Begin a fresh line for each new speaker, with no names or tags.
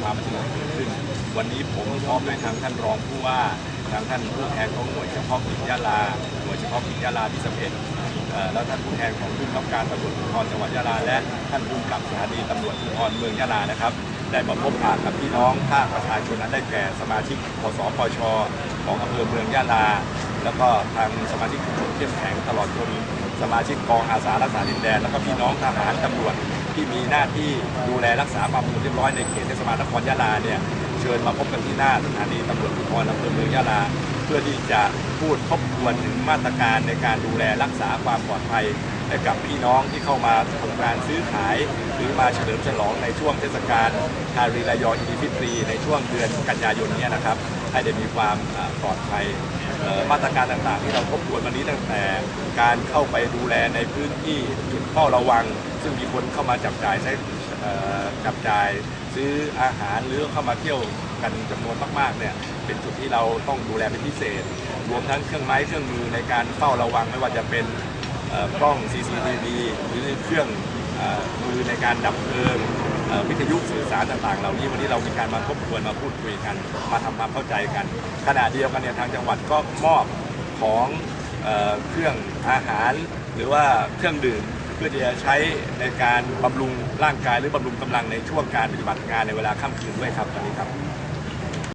ความสงบเกิดขึ้น วันนี้ผมพร้อมด้วยทางท่านรองผู้ว่าทางท่านผู้แทนของหน่วยเฉพาะกิจยะลาหน่วยเฉพาะกิจยะลาที่สำเร็จเอ่อแล้วท่านผู้แทนของผู้กำกับการตำรวจภูธรจังหวัดยะลาและท่านผู้กำกับสถานีตำรวจภูธรเมืองยะลานะครับ ได้มาพบปะกับพี่น้องภาคประชาชนนั้นได้แก่สมาชิกพสปชของอำเภอเมืองยะลา แล้วก็ทางสมาชิกชุมชนเข้มแข็งตลอดจนสมาชิกกองอาสารักษาดินแดนแล้วก็พี่น้องทหารตำรวจ ที่มีหน้าที่ดูแลรักษาความสงบเรียบร้อยในเขตเทศบาลนครยะลาเนี่ยเชิญมาพบกันที่หน้าสถานีตำรวจภูธรอำเภอเมืองยะลา เพื่อที่จะพูดทบทวนถึงมาตรการในการดูแลรักษาความปลอดภัยให้กับพี่น้องที่เข้ามาทำการซื้อขาย หรือมาเฉลิมฉลองในช่วงเทศกาลฮารีรายออีดีฟิตรี ในช่วงเดือนกันยายนเนี้นะครับ ให้ได้มีความปลอดภัยมาตรการต่างๆ ที่เราทบทวนวันนี้ตั้งแต่การเข้าไปดูแลในพื้นที่จุดเฝ้าระวัง ซึ่งมีคนเข้ามาจับจ่ายใช้จับจ่ายซื้ออาหารหรือเข้ามาเที่ยวกันจำนวนมากๆเนี่ยเป็นจุดที่เราต้องดูแลเป็นพิเศษ รวมทั้งเครื่องไม้เครื่องมือในการเฝ้าระวังไม่ว่าจะเป็นกล้อง CCTV หรือเครื่องมือในการดับเพลิงวิทยุสื่อสารต่างๆ เหล่านี้วันนี้เรามีการมาทบทวนมาพูดคุยกัน มาทำความเข้าใจกันขณะเดียวกันเนี่ยทางจังหวัดก็มอบของเครื่องอาหาร หรือว่าเครื่องดื่ม พื่อที่จะใช้ในการบำรุงร่างกายหรือบำรุงกำลังในช่วงการปฏิบัติงานในเวลาค่ำคืนด้วยครับตอนนี้ครับ